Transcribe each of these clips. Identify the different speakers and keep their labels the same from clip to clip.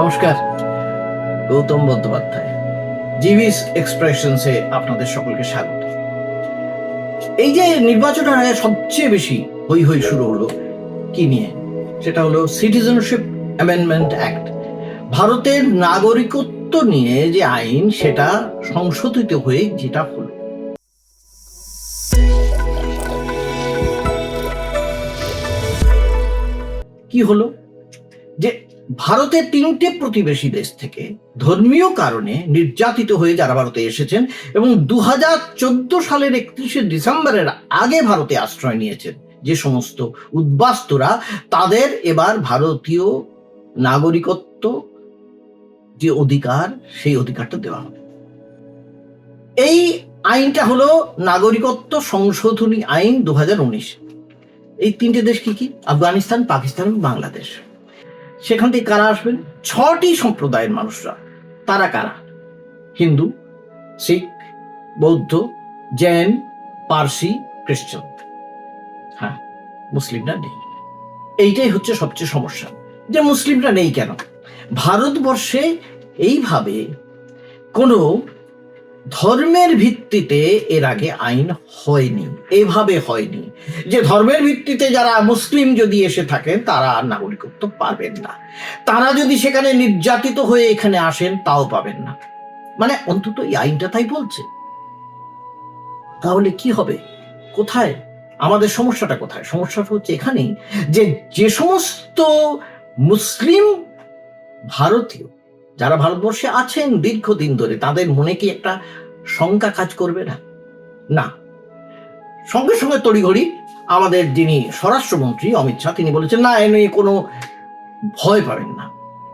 Speaker 1: নমস্কার। গৌতম বন্দ্যোপাধ্যায় জিভিস এক্সপ্রেশনসে আপনাদের সকলকে স্বাগত। এই যে নির্বাচনের আগে সবচেয়ে বেশি হই হই শুরু হলো কি নিয়ে? সেটা হলো সিটিজেনশিপ অ্যামেন্ডমেন্ট অ্যাক্ট ভারতের নাগরিকত্ব নিয়ে যে আইন, সেটা সংশোধিত হয়ে যেটা হলো। কি হলো? যে ভারতের তিনটে প্রতিবেশী দেশ থেকে ধর্মীয় কারণে নির্যাতিত হয়ে যারা ভারতে এসেছেন এবং দু হাজার চোদ্দ সালের একত্রিশে ডিসেম্বরের আগে ভারতে আশ্রয় নিয়েছেন, যে সমস্ত উদ্বাস্তুরা তাদের এবার ভারতীয় নাগরিকত্ব যে অধিকার, সেই অধিকারটা দেওয়া হবে। এই আইনটা হলো নাগরিকত্ব সংশোধনী আইন দু হাজার উনিশ। এই তিনটে দেশ কি কি? আফগানিস্তান, পাকিস্তান বাংলাদেশ। সেখান থেকে কারা আসবেন? ছটি সম্প্রদায়ের মানুষরা। তারা কারা? হিন্দু, শিখ, বৌদ্ধ, জৈন, পার্সি, খ্রিস্টান। হ্যাঁ মুসলিমরা নেই। এইটাই হচ্ছে সবচেয়ে সমস্যা। যে মুসলিমরা নেই কেন? ভারতবর্ষে এইভাবে কোনো ধর্মের ভিত্তিতে এর আগে আইন হয়নি, এভাবে হয়নি। যে ধর্মের ভিত্তিতে যারা মুসলিম যদি এসে থাকেন, তারা আর নাগরিকত্ব পাবেন না। তারা যদি সেখানে নির্যাতিত হয়ে এখানে আসেন, তাও পাবেন না। মানে অন্তত এই আইনটা তাই বলছে। তাহলে কি হবে? কোথায়? আমাদের সমস্যাটা কোথায়? সমস্যাটা হচ্ছে এখানেই যে যে সমস্ত মুসলিম ভারতীয় যারা ভারতবর্ষে আছেন দীর্ঘদিন ধরে তাদের মনে কি একটা শঙ্কা কাজ করবে না না সঙ্গে সঙ্গে তড়িঘড়ি আমাদের যিনি স্বরাষ্ট্রমন্ত্রী অমিত শাহ তিনি বলেছেন না এ নিয়ে কোনো ভয় পাবেন না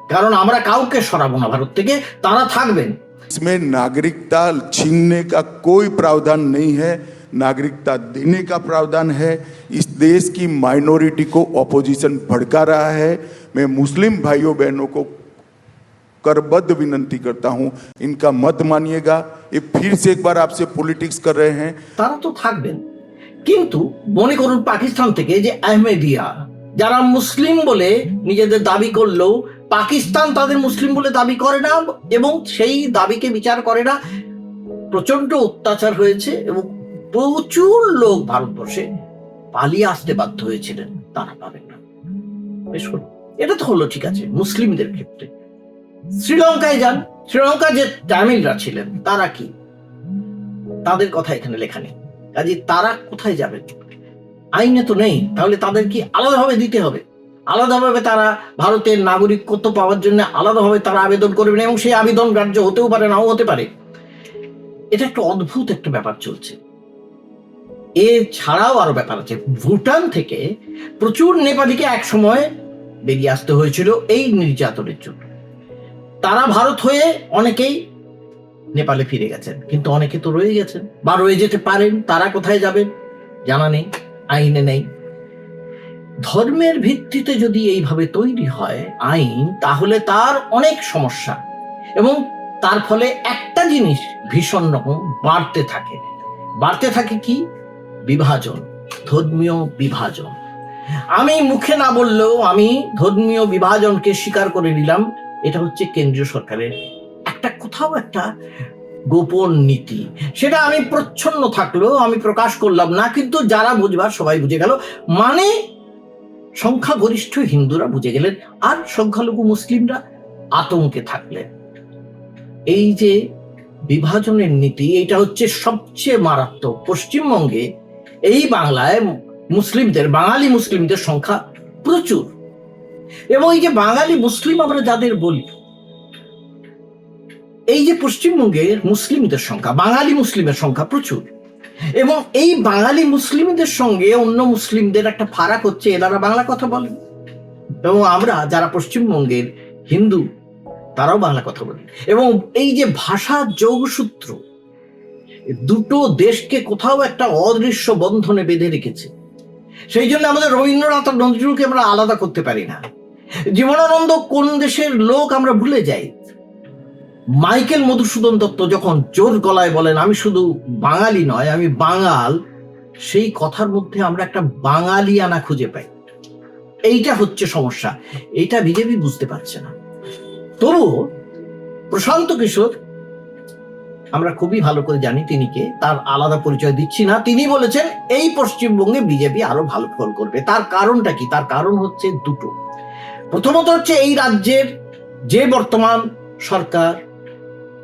Speaker 1: কারণ আমরা কাউকে সরাবো না ভারত থেকে তারা থাকবেন
Speaker 2: इसमें नागरिकता छीनने का कोई प्रावधान नहीं है नागरिकता देने का प्रावधान है इस देश की माइनॉरिटी को ऑपोजिशन भड़का रहा है मैं मुस्लिम भाइयों बहनों को करबद्ध विनंती करता हूं इनका मत मानिएगा ये फिर से एक बार आपसे पॉलिटिक्स कर रहे हैं
Speaker 1: তারা তো থাকবেন কিন্তু মনে করুন পাকিস্তান থেকে যে আহমেদিয়া যারা মুসলিম বলে নিজেদের দাবি করলেও পাকিস্তান তাদের মুসলিম বলে দাবি করে না এবং সেই দাবিকে বিচার করে না প্রচন্ড অত্যাচার হয়েছে এবং প্রচুর লোক ভারতবর্ষে পালিয়ে আসতে বাধ্য হয়েছিলেন তারা পাবেন না বেশ হলো এটা তো হলো ঠিক আছে মুসলিমদের ক্ষেত্রে শ্রীলঙ্কায় যান। শ্রীলঙ্কা যে তামিলরা ছিলেন, তারা কি? তাদের কথা এখানে লেখা নেই। কাজে তারা কোথায় যাবে আইনে তো নেই। তাহলে তাদের কি আলাদাভাবে দিতে হবে? আলাদাভাবে তারা ভারতের নাগরিকত্ব পাওয়ার জন্য আলাদাভাবে তারা আবেদন করবেন এবং সেই আবেদন গ্রাহ্য হতেও পারে, নাও হতে পারে? এটা একটা অদ্ভুত একটা ব্যাপার চলছে। এ ছাড়াও আরও ব্যাপার আছে। ভুটান থেকে প্রচুর নেপালিকে এক সময় বেরিয়ে আসতে হয়েছিল এই নির্যাতনের জন্য। তারা ভারত হয়ে অনেকেই নেপালে ফিরে গেছেন, কিন্তু অনেকে তো রয়ে গেছেন বা রয়ে যেতে পারেন, তারা কোথায় যাবেন জানা নেই, আইনে নেই। ধর্মের ভিত্তিতে যদি এইভাবে তৈরি হয় আইন, তাহলে তার অনেক সমস্যা এবং তার ফলে একটা জিনিস ভীষণ রকম বাড়তে থাকে। বাড়তে থাকে কি? বিভাজন, ধর্মীয় বিভাজন। আমি মুখে না বললেও আমি ধর্মীয় বিভাজনকে স্বীকার করে নিলাম। এটা হচ্ছে কেন্দ্রীয় সরকারের একটা কোথাও একটা গোপন নীতি। সেটা আমি প্রচ্ছন্ন থাকলেও আমি প্রকাশ করলাম না, কিন্তু যারা বুঝবার সবাই বুঝে গেল। মানে সংখ্যাগরিষ্ঠ হিন্দুরা বুঝে গেলেন, আর সংখ্যালঘু মুসলিমরা আতঙ্কে থাকলেন। এই যে বিভাজনের নীতি এটা হচ্ছে সবচেয়ে মারাত্মক। পশ্চিমবঙ্গে এই বাংলায় মুসলিমদের, বাঙালি মুসলিমদের সংখ্যা প্রচুর। এবং এই যে বাঙালি মুসলিম আমরা যাদের বলি, এই যে পশ্চিমবঙ্গের মুসলিমদের সংখ্যা, বাঙালি মুসলিমের সংখ্যা প্রচুর। এবং এই বাঙালি মুসলিমদের সঙ্গে অন্য মুসলিমদের একটা ফারাক হচ্ছে এনারা বাংলা কথা বলেন এবং আমরা যারা পশ্চিমবঙ্গের হিন্দু, তারাও বাংলা কথা বলি। এবং এই যে ভাষা যোগসূত্র দুটো দেশকে কোথাও একটা অদৃশ্য বন্ধনে বেঁধে রেখেছে। সেই জন্য আমাদের রবীন্দ্রনাথ আর নজরুলকে আমরা আলাদা করতে পারি না। জীবনানন্দ কোন দেশের লোক আমরা ভুলে যাই? মাইকেল মধুসূদন দত্ত যখন জোর গলায় বলেন, আমি শুধু বাঙালি নয়, আমি বাঙাল, সেই কথার মধ্যে আমরা একটা বাঙালিয়ানা খুঁজে পাই। এইটা হচ্ছে সমস্যা। এইটা বিজেপি বুঝতে পারছে না। তবুও প্রশান্ত কিশোর, আমরা খুবই ভালো করে জানি তিনি কে, তার আলাদা পরিচয় দিচ্ছি না। তিনি বলেছেন, এই পশ্চিমবঙ্গে বিজেপি আরও ভালো ফল করবে। তার কারণটা কি? তার কারণ হচ্ছে দুটো। প্রথমত হচ্ছে এই রাজ্যের যে বর্তমান সরকার,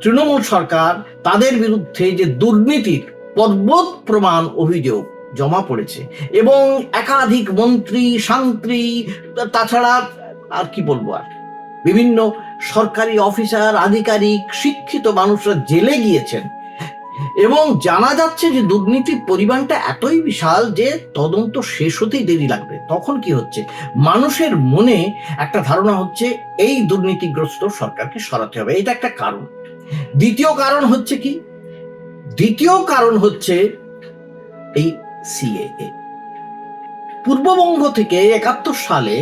Speaker 1: তৃণমূল সরকার, তাদের বিরুদ্ধে যে দুর্নীতির পর্বত প্রমাণ অভিযোগ জমা পড়েছে এবং একাধিক মন্ত্রী শান্ত্রী তাছাড়া আর কি বলব আর? বিভিন্ন সরকারি অফিসার, আধিকারিক, শিক্ষিত মানুষরা জেলে গিয়েছেন এবং জানা যাচ্ছে যে দুর্নীতির পরিমাণটা এতই বিশাল যে তদন্ত শেষ হতেই দেরি লাগবে। তখন কি হচ্ছে? মানুষের মনে একটা ধারণা হচ্ছে, এই দুর্নীতিগ্রস্ত সরকারকে সরাতে হবে। এটা একটা কারণ। দ্বিতীয় কারণ হচ্ছে কি? দ্বিতীয় কারণ হচ্ছে এই সিএএ পূর্ববঙ্গ থেকে একাত্তর সালে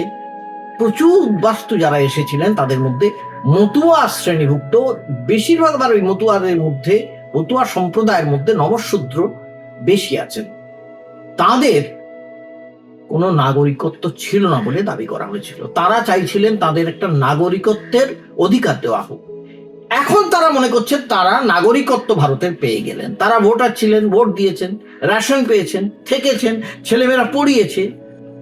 Speaker 1: প্রচুর বাস্তু যারা এসেছিলেন, তাদের মধ্যে মতুয়া শ্রেণীভুক্ত, বেশিরভাগ বার ওই মতুয়াদের মধ্যে, মতুয়া সম্প্রদায়ের মধ্যে নবশূদ্র বেশি আছেন। তাদের কোনো নাগরিকত্ব ছিল না বলে দাবি করা হয়েছিল। তারা চাইছিলেন তাদের একটা নাগরিকত্বের অধিকার দেওয়া হোক। এখন তারা মনে করছে তারা নাগরিকত্ব ভারতের পেয়ে গেলেন। তারা ভোটার ছিলেন, ভোট দিয়েছেন, রেশন পেয়েছেন, থেকেছেন, ছেলেমেয়েরা পড়িয়েছে,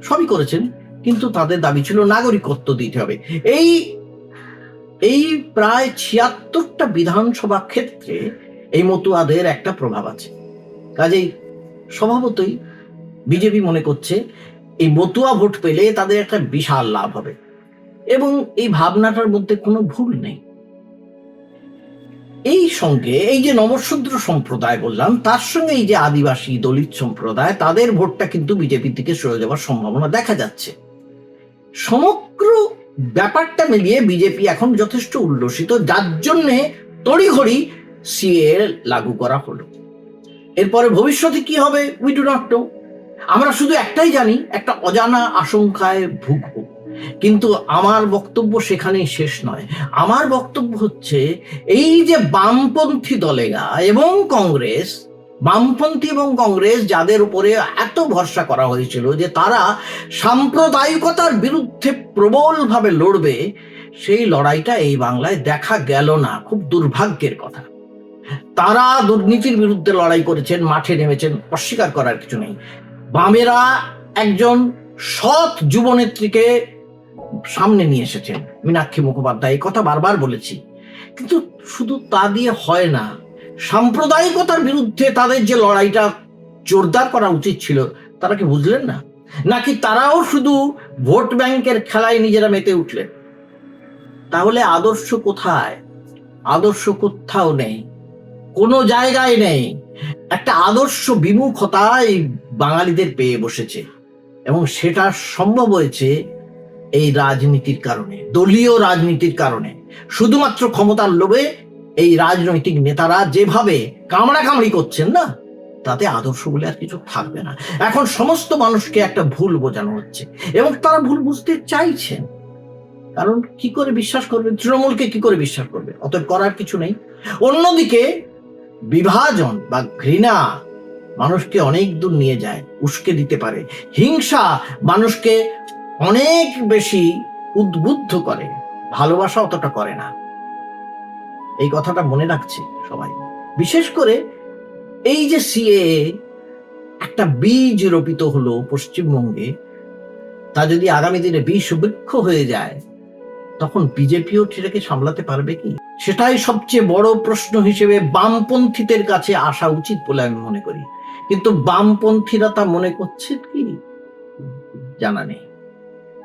Speaker 1: সবই করেছেন, কিন্তু তাদের দাবি ছিল নাগরিকত্ব দিতে হবে। এই এই প্রায় ছিয়াত্তরটা বিধানসভা ক্ষেত্রে এই মতুয়াদের একটা প্রভাব আছে। কাজেই স্বভাবতই বিজেপি মনে করছে এই মতুয়া ভোট পেলে তাদের একটা বিশাল লাভ হবে। এবং এই ভাবনাটার মধ্যে কোনো ভুল নেই। এই সঙ্গে এই যে নবশূদ্র সম্প্রদায় বললাম, তার সঙ্গে এই যে আদিবাসী দলিত সম্প্রদায়, তাদের ভোটটা কিন্তু বিজেপি থেকে সরে যাওয়ার সম্ভাবনা দেখা যাচ্ছে। সমগ্র ব্যাপারটা মিলিয়ে বিজেপি এখন যথেষ্ট উল্লসিত, যার জন্যে তড়িঘড়ি সিএ লাগু করা হলো। এরপরে ভবিষ্যতে কি হবে উই ডু নট নো আমরা শুধু একটাই জানি, একটা অজানা আশঙ্কায় ভুগব। কিন্তু আমার বক্তব্য সেখানেই শেষ নয়। আমার বক্তব্য হচ্ছে, এই যে বামপন্থী দলেরা এবং কংগ্রেস, বামপন্থী এবং কংগ্রেস যাদের উপরে এত ভরসা করা হয়েছিল যে তারা সাম্প্রদায়িকতার বিরুদ্ধে প্রবলভাবে লড়বে, সেই লড়াইটা এই বাংলায় দেখা গেল না। খুব দুর্ভাগ্যের কথা। তারা দুর্নীতির বিরুদ্ধে লড়াই করেছেন, মাঠে নেমেছেন, অস্বীকার করার কিছু নেই। বামেরা একজন সৎ যুবনেত্রীকে সামনে নিয়ে এসেছেন। মীনাক্ষী মুখোপাধ্যায়, এই কথা বারবার বলেছি। কিন্তু শুধু তা দিয়ে হয় না, সাম্প্রদায়িকতার বিরুদ্ধে তাদের যে লড়াইটা জোরদার করা উচিত ছিল, তারা কি বুঝলেন না? নাকি তারাও শুধু ভোট ব্যাংকের খেলায় নিজেরা মেতে উঠলেন? তাহলে আদর্শ কোথায়? আদর্শ কোথাও নেই, কোনো জায়গায় নেই। একটা আদর্শ বিমুখতা এই বাঙালিদের পেয়ে বসেছে। এবং সেটা সম্ভব হয়েছে এই রাজনীতির কারণে, দলীয় রাজনীতির কারণে। শুধুমাত্র ক্ষমতার লোভে এই রাজনৈতিক নেতারা যেভাবে কামড়া কামড়ি করছেন না, তাতে আদর্শ বলে আর কিছু থাকবে না। এখন সমস্ত মানুষকে একটা ভুল বোঝানো হচ্ছে, এবং তারা ভুল বুঝতে চাইছেন। কারণ কি করে বিশ্বাস করবে? তৃণমূলকে কি করে বিশ্বাস করবে? অতএব করার কিছু নেই। অন্যদিকে বিভাজন বা ঘৃণা মানুষকে অনেক দূর নিয়ে যায়, উস্কে দিতে পারে। হিংসা মানুষকে অনেক বেশি উদ্বুদ্ধ করে, ভালোবাসা অতটা করে না। এই কথাটা মনে রাখছে সবাই। বিশেষ করে এই যে সিএ একটা বীজ রোপিত হলো পশ্চিমবঙ্গে, তা যদি আগামী দিনে বিষ বৃক্ষ হয়ে যায়, তখন বিজেপিও সেটাকে সামলাতে পারবে কি? সেটাই সবচেয়ে বড় প্রশ্ন হিসেবে বামপন্থীদের কাছে আসা উচিত বলে আমি মনে করি। কিন্তু বামপন্থীরা তা মনে করছে কি? জানা নেই।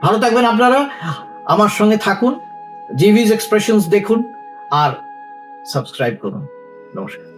Speaker 1: ভালো থাকবেন আপনারা। আমার সঙ্গে থাকুন জিভিজ এক্সপ্রেশনস দেখুন, আর সাবস্ক্রাইব করুন। নমস্কার।